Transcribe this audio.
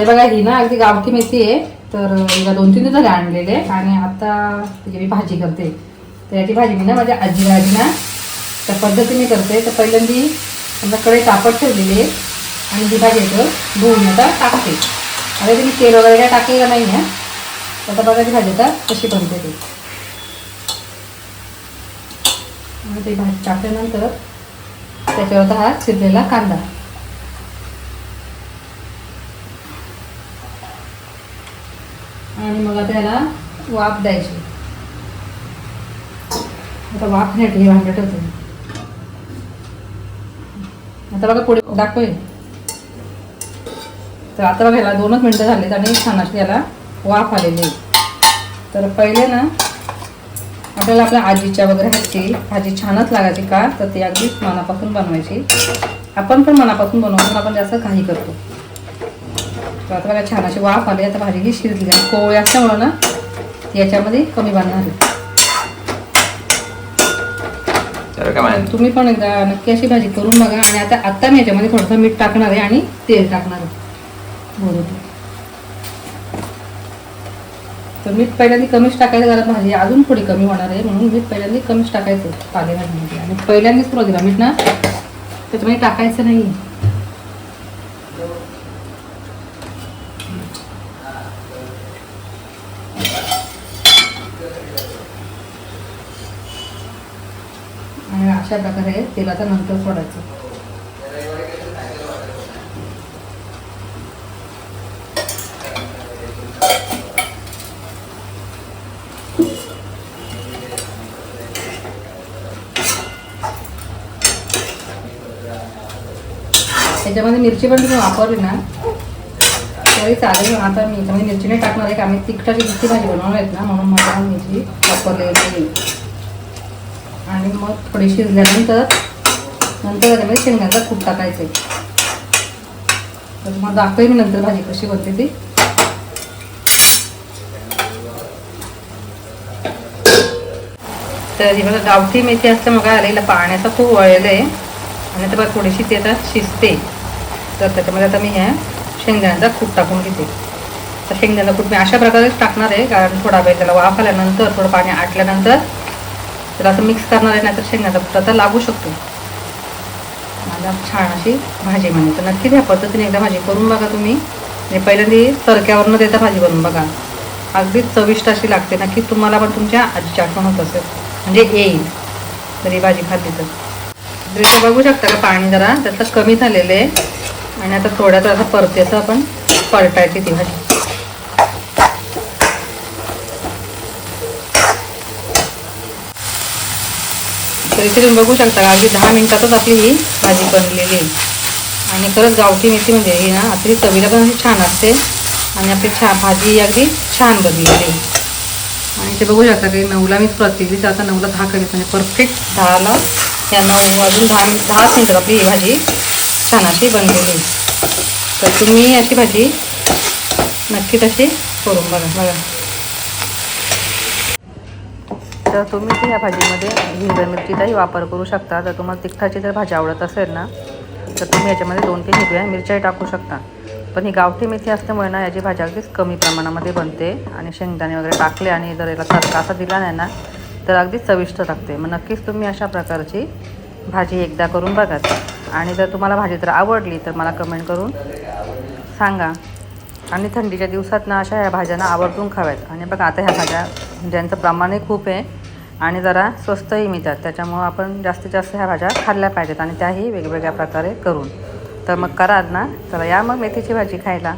तर बघा ही ना अगदी गावठी मेथी आहे. तर हिला दोन तीन दिवस झाले आणलेले आणि आता तिची मी भाजी करते. तर याची भाजी मी ना माझ्या आजीला आजी ना त्या पद्धतीने करते. तर पहिल्यांदी समजा कडे तापट ठेवलेली आहे आणि ही भाजी येतं धुवून आता टाकते. आता तुम्ही तेल वगैरे काय टाकलेलं नाही आहे. आता बघा ती भाजी आता कशी बनते ती. आणि ती भाजी टाकल्यानंतर त्याच्यावर आता हा चिरलेला कांदा. आणि मग आता याला वाफ द्यायची. आता वाफ नाही ठेवी भांडं ठेवते आता बघा पुढे दाखवेल तर आता बघा याला दोनच मिनटं झालीत आणि छान अशी याला वाफ आलेली तर पहिले ना आपल्याला आपल्या आजीच्या वगैरे ह्याची भाजी छानच लागायची का? तर ती अगदीच मनापासून बनवायची. आपण पण मनापासून बनवतो आपण जास्त काही करतो. तर आता बघा छान अशी वाफ आली आता भाजी ही शिजली. आणि कोवळी असल्यामुळं ना याच्यामध्ये कमी बनणार आहे. तुम्ही पण एकदा नक्की अशी भाजी करून बघा. आणि आता आता मी याच्यामध्ये थोडंसं मीठ टाकणार आहे आणि तेल टाकणार आहे. बरोबर. तर मीठ पहिल्यांदा कमीच टाकायचं कारण भाजी अजून थोडी कमी होणार आहे. म्हणून मीठ पहिल्यांदा कमीच टाकायचं पालेभाजीमध्ये आणि पहिल्यांदाच सुरुवातीला मीठ ना त्याच्यामध्ये टाकायचं नाही. आणि अशा प्रकारे तेलाचा नंतर सोडायचं. त्याच्यामध्ये मिरची पण तुम्ही वापरली ना तरी चालेल. आता मी याच्यामध्ये म्हणजे मिरची नाही टाकणार आहे का आम्ही तिखटाची तिखटी भाजी बनवणार आहेत ना म्हणून मला मिरची वापरलेली नाही. आणि मग थोडी शिजल्यानंतर नंतर त्याच्यामध्ये शेंगाचा कूट टाकायचे. तर मग दाखवेल मी नंतर भाजी कशी बनते ती. तर ही बघा गावठी मेथी असते मग आलेला पाण्याचा खूप वळलेलं आहे. आणि आता बघा थोडीशी ती आता शिजते. तर त्याच्यामध्ये आता मी ह्या शेंगदाण्याचा कूट टाकून घेते. तर शेंगदाण्याचा कूट मी अशा प्रकारेच टाकणार आहे कारण थोडा वेळ त्याला वाफ आल्यानंतर थोडं पाणी आटल्यानंतर त्याला असं मिक्स करणार आहे नाहीतर शेंगदाण्याचा कूट आता लागू शकतो. मला छान अशी भाजी म्हणे तर नक्की ह्या पद्धतीने एकदा भाजी करून बघा तुम्ही. म्हणजे पहिल्यांदा तडक्यावर न देता भाजी बनवून बघा. अगदीच चविष्ट अशी लागते. नक्की तुम्हाला पण तुमच्या आजीची आठवण होत असेल. म्हणजे येईल. तरी भाजी खाल्ली तर. बघू शकता का पाणी जरा? त्याचं कमी झालेलं आहे. आणि आता थोड्या असं परतेचं आपण परटायची ती भाजी. तर इथे तुम्ही बघू शकता का अगदी दहा मिनिटातच आपली ही भाजी बनलेली आहे. आणि खरंच गावठी मेथी म्हणजे ही ना आपली चवीला पण अशी छान असते. आणि आपली छा भाजी अगदी छान बनलेली आहे. आणि ते बघू शकता की नऊला मी प्रतिदिन आता नऊला दहा करीत म्हणजे परफेक्ट दहाला या नऊ अजून दहा दहाच दहा मिनिटात आपली ही भाजी छान अशी बनलेली. तर तुम्ही अशी भाजी नक्की तशी करून बघा बघा. तर तुम्ही ती भाजीमध्ये हिरव्या मिरचीचाही वापर करू शकता. जर तुम्हाला तिखटाची जर भाजी आवडत असेल ना तर तुम्ही याच्यामध्ये दोन तीन हिरव्या मिरच्याही टाकू शकता. पण ही गावठी मेथी असल्यामुळे ना याची भाजी अगदीच कमी प्रमाणामध्ये बनते आणि शेंगदाणे वगैरे टाकले आणि जर याला तडका असा दिला नाही ना तर अगदीच चविष्ट लागते. मग नक्कीच तुम्ही अशा प्रकारची भाजी एकदा करून बघा. आणि जर तुम्हाला भाजी जर आवडली तर मला कमेंट करून सांगा. आणि थंडीच्या दिवसात ना अशा ह्या भाज्यांना आवर्जून खाव्यात. आणि बघा आता ह्या भाज्या ज्यांचं प्रमाणही खूप आहे आणि जरा स्वस्तही मिळतात. त्याच्यामुळं आपण जास्तीत जास्त ह्या भाज्या खाल्ल्या पाहिजेत आणि त्याही वेगवेगळ्या प्रकारे करून. तर मग करा ना तर या मग मेथीची भाजी खायला.